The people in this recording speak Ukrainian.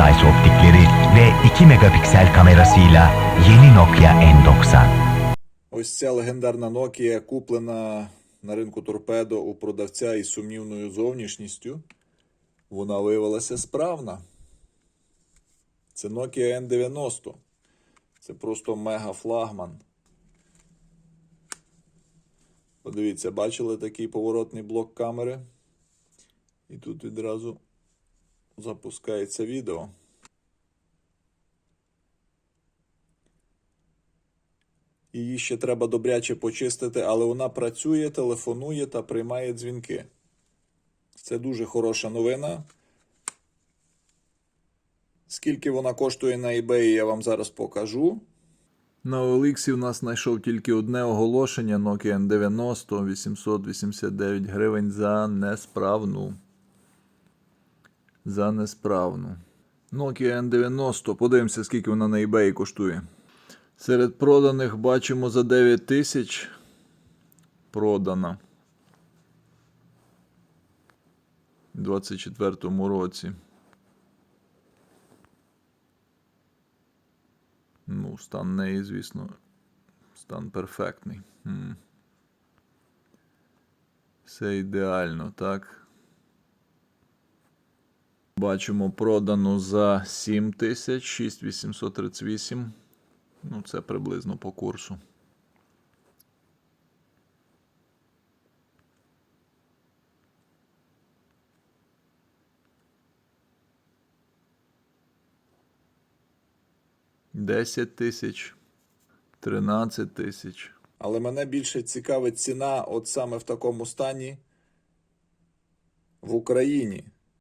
2 megapiksel kamerasıyla yeni Nokia N90. Ось ця легендарна Nokia куплена на ринку торпедо у продавця із сумнівною зовнішністю. Вона виявилася справна. Це Nokia N90. Це просто мега флагман. Подивіться, бачили такий поворотний блок камери? І тут відразу запускається відео. Її ще треба добряче почистити, але вона працює, телефонує та приймає дзвінки. Це дуже хороша новина. Скільки вона коштує на eBay, я вам зараз покажу. На OLX у нас знайшов тільки одне оголошення Nokia N90 889 гривень за несправну. За несправну. Nokia N90. Подивимося, скільки вона на eBay коштує. Серед проданих бачимо за 9 тисяч продана. У 24 році. Ну, стан неї, звісно, стан перфектний. М. Все ідеально, так. Бачимо продану за 7 тисяч 6838. Ну, це приблизно по курсу. Десять тисяч, тринадцять тисяч. Але мене більше цікавить ціна, от саме в такому стані в Україні.